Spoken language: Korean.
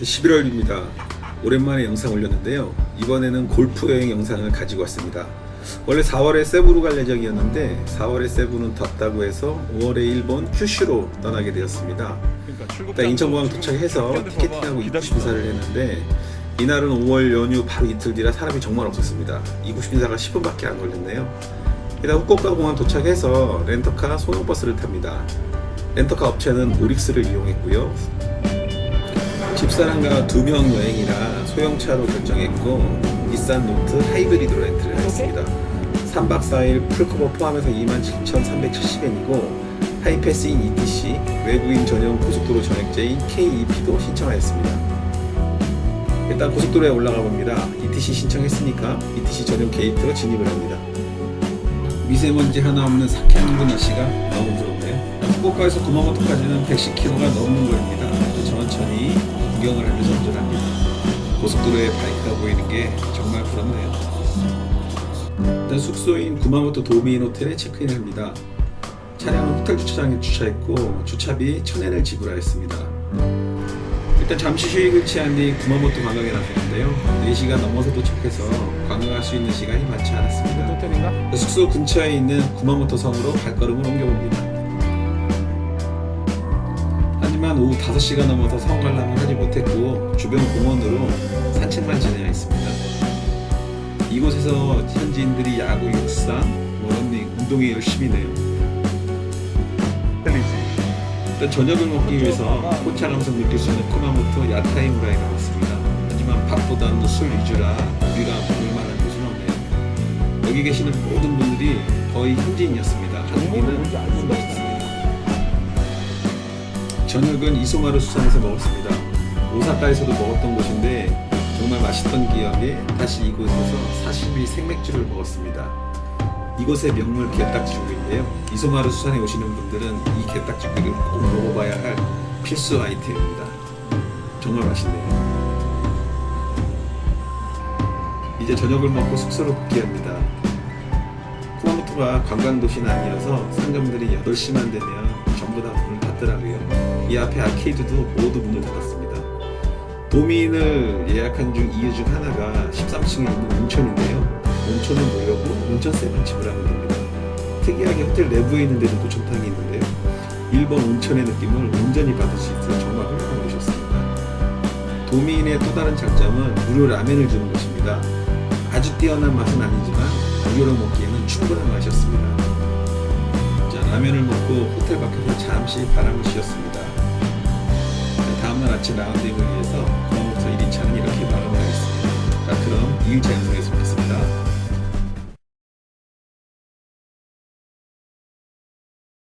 11월입니다. 오랜만에 영상 올렸는데요. 이번에는 골프 여행 영상을 가지고 왔습니다. 원래 4월에 세부로 갈 예정이었는데 4월에 세부는 덥다고 해서 5월에 일본 큐슈로 떠나게 되었습니다. 일단 인천공항 도착해서 티켓팅하고 입국 심사를 했는데 이날은 5월 연휴 바로 이틀 뒤라 사람이 정말 없었습니다. 입국 심사가 10분밖에 안 걸렸네요. 일단 후쿠오카 공항 도착해서 렌터카 소형버스를 탑니다. 렌터카 업체는 오릭스를 이용했고요. 집사람과 두 명 여행이라 소형차로 결정했고 닛산 노트 하이브리드로 렌트를 했습니다. 3박 4일 풀커버 포함해서 27,370엔이고 하이패스인 ETC, 외국인 전용 고속도로 전액제인 KEP도 신청하였습니다. 일단 고속도로에 올라가 봅니다. ETC 신청했으니까 ETC 전용 게이트로 진입을 합니다. 미세먼지 하나 없는 사케안군 날씨가 너무 부럽네요. 후쿠오카에서 구마모토까지는 110km가 넘는 거리입니다. 천천히 구경을 하면서 운전합니다. 고속도로에 바이크가 보이는 게 정말 부럽네요. 일단 숙소인 구마모토 도미인 호텔에 체크인을 합니다. 차량은 호텔 주차장에 주차했고 주차비 1000엔을 지불하였습니다. 일단 잠시 휴식을 취한 뒤 구마모토 관광에 나섰는데요. 4시간 넘어서 도 착해서 관광할 수 있는 시간이 많지 않았습니다. 호텔인가? 숙소 근처에 있는 구마모토 섬으로 발걸음을 옮겨봅니다. 하지만 오후 5시가 넘어서 섬 관람을 하지 못했고 주변 공원으로 산책만 진행하 있습니다. 이곳에서 현지인들이 야구, 육상, 뭐 러닝, 운동에 열심히. 호텔이지. 일단 저녁을 먹기 위해서 포차 감성 느낄 수 있는 쿠마모토 야타이 무라에 가봤습니다. 하지만 밥보다는 술 위주라 우리가 먹을 만한 곳은 없네요. 여기 계시는 모든 분들이 거의 현지인이었습니다. 한국인은 저녁은 이소마루 수산에서 먹었습니다. 오사카에서도 먹었던 곳인데 정말 맛있던 기억에 다시 이곳에서 사시미 생맥주를 먹었습니다. 이곳의 명물 게딱지국인데요. 이소마루 수산에 오시는 분들은 이 게딱지국을 꼭 먹어봐야 할 필수 아이템입니다. 정말 맛있네요. 이제 저녁을 먹고 숙소로 복귀합니다. 쿠마모토가 관광도시는 아니어서 상점들이 8시만 되면 전부 다 문을 닫더라고요. 이 앞에 아케이드도 모두 문을 닫았습니다. 도민을 예약한 중 이유 중 하나가 13층에 있는 온천인데요. 온천은 무료고 온천세만 지불하면 됩니다. 특이하게 호텔 내부에 있는 데도 노천탕이 있는데요. 일본 온천의 느낌을 온전히 받을 수 있어 정말 훌륭한 곳이었습니다. 도민의 또 다른 장점은 무료 라면을 주는 것입니다. 아주 뛰어난 맛은 아니지만 무료로 먹기에는 충분한 맛이었습니다. 자, 라면을 먹고 호텔 밖에서 잠시 바람을 쉬었습니다. 자, 다음날 아침 라운딩을 위해서 구마모토 1인차는 이렇게 마감을 하겠습니다. 자, 그럼 2일차 영상에서